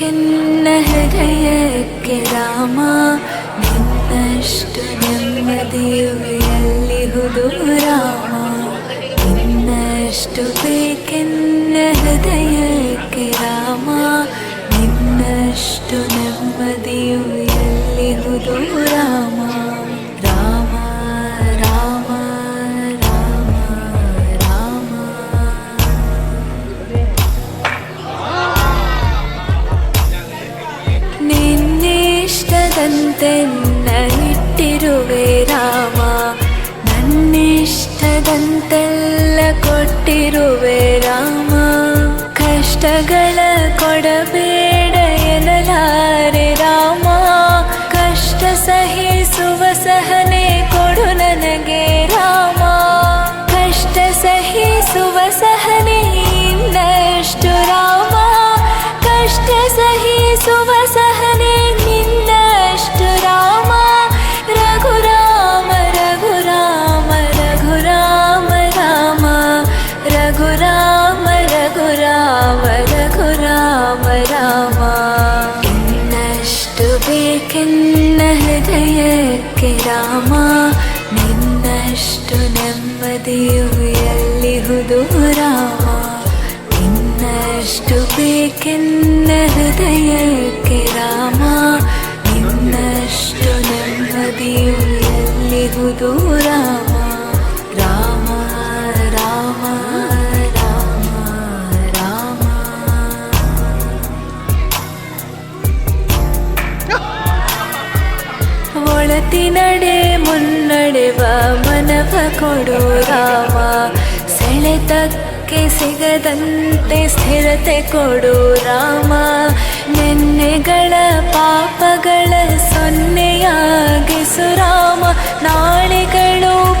ಬೇಕೆನ್ನ ಹೃದಯಕ್ಕೆ ರಾಮ ನಿನ್ನಷ್ಟು ನೆಮ್ಮದಿಯು ಎಲ್ಲಿಹುದು ರಾಮ ನಿನ್ನಷ್ಟು ಬೇಕೆನ್ನ ಹೃದಯಕ್ಕೆ ರಾಮ ನಿನ್ನಷ್ಟು ನೆಮ್ಮದಿಯು ಎಲ್ಲಿಹುದು ರಾಮ ರಾಮ ನಿನ್ನಿಷ್ಟದಂತೆನ್ನ ಇಟ್ಟಿರುವೆ ರಾಮ ನನ್ನಿಷ್ಟದಂತೆಲ್ಲ ಕೊಟ್ಟಿರುವೆ ರಾಮ ಕಷ್ಟಗಳ ಕೊಡಬೇಡ ಎನ್ನಲಾರೆ ರಾಮ ರಘುರಾಮ ರಾಮ ಇನ್ನಷ್ಟು ಬೇಕೆನ್ನ ಹೃದಯಕ್ಕೆ ರಾಮ ನಿನ್ನಷ್ಟು ನೆಮ್ಮದಿಯು ಎಲ್ಲಿಹುದು ರಾಮ ಇನ್ನಷ್ಟು ಬೇಕೆನ್ನ ಹೃದಯಕ್ಕೆ ರಾಮ ಮನವ ಕೊಡು ರಾಮ. ಸೆಳೆತಕ್ಕೆ ಸಿಗದಂತೆ ಸ್ಥಿರತೆ ಕೊಡು ರಾಮ. ನೆನ್ನೆಗಳ ಪಾಪಗಳ ಸೊನ್ನೆಯಾಗಿಸು ರಾಮ. ನಾಳೆಗಳು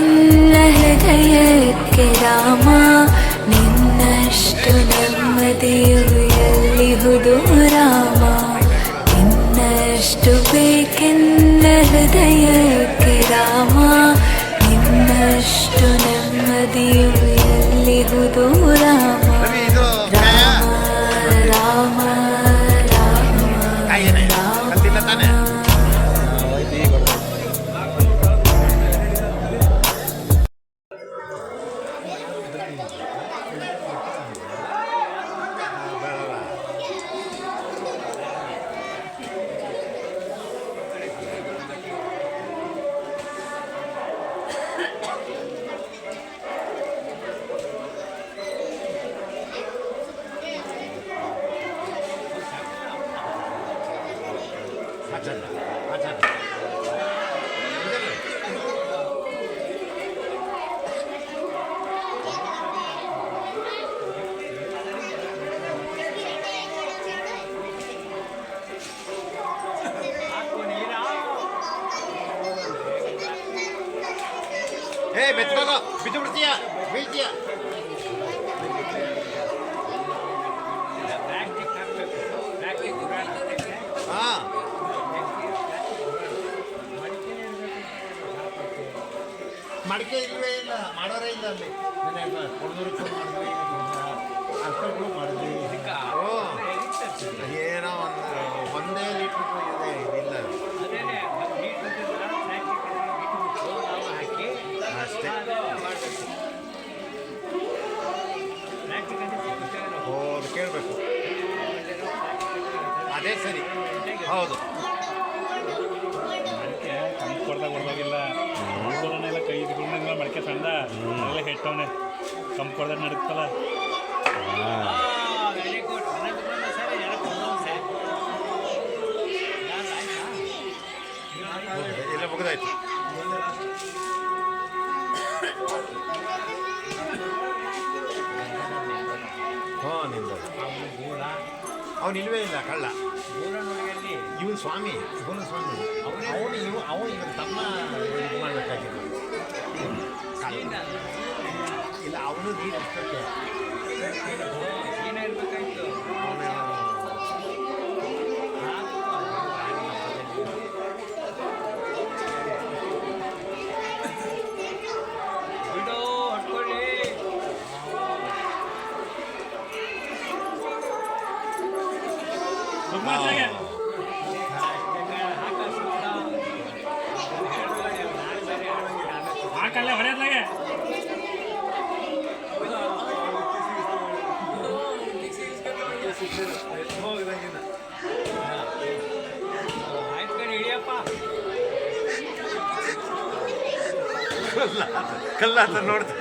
ಬೇಕೆನ್ನ ಹೃದಯಕ್ಕೆ ರಾಮ ನಿನ್ನಷ್ಟು ನೆಮ್ಮದಿಯು ಎಲ್ಲಿಹುದು ರಾಮ ಇನ್ನಷ್ಟು ಬೇಕೆನ್ನ ಹೃದಯಕ್ಕೆ ರಾಮ ನಿನ್ನಷ್ಟು ನೆಮ್ಮದಿಯು ಎಲ್ಲಿಹುದು 何ですか? ಬೆತ್ಕೋಗೋ ಬಿದ್ದು ಬಿಡ್ತೀಯ ಬೀಳ್ತೀಯ? ಹಾ. ಮಡಿಕೆ ಇಲ್ವೇ ಇಲ್ಲ, ಮಾಡೋರೇ ಇಲ್ಲ ಅಲ್ಲಿ. ಹುಡುಗರು ಮಾಡಿದ್ವಿ ಅಷ್ಟೊಂದು ಮಾಡಿದ್ವಿ ಏನೋ ಒಂದು, ಒಂದೇ ಲೀಟ್ರ್ ಇದೆ ಇದಿಲ್ಲ ಅಷ್ಟೇ ಕೇಳಬೇಕು. ಅದೇ ಸರಿ. ಹೌದು. ಮಡಿಕೆ ಕಂಪು ಕೊಡ್ದಾಗ ಹೊಡೆದೋಗಿಲ್ಲ ಎಲ್ಲ ಕೈ ಇದ್ಕೊಂಡಂಗ ಮಡಿಕೆ ಸಣ್ಣ ಎಲ್ಲ ಹೆಟ್ಟವನೆ. ಕಂಪು ಕೊಡ್ದಾಗ ನಡುತ್ತಲ್ಲ ನಿಂದ. ಅವನು ಇಲ್ವೇ ಇಲ್ಲ ಕಳ್ಳ. ಇವನು ಸ್ವಾಮಿ ಇವನು ಸ್ವಾಮಿ. ಅವನು ಇವ ಅವನು ಇವನು ತಮ್ಮ ಇದು ಮಾಡಬೇಕಾಗಿತ್ತು ಇಲ್ಲ ಅವನು ನೀರು ಅಷ್ಟಕ್ಕೆ. ಅವನು ಹಾಕಲ್ಲ ಹೊಡೆಯದ್ಲಾಗೆ ಆಯ್ತು ಹಿಡಿಯಪ್ಪ ಕಲ್ಲ ಕಲ್ಲ ಅಂತ ನೋಡ್ತಾ.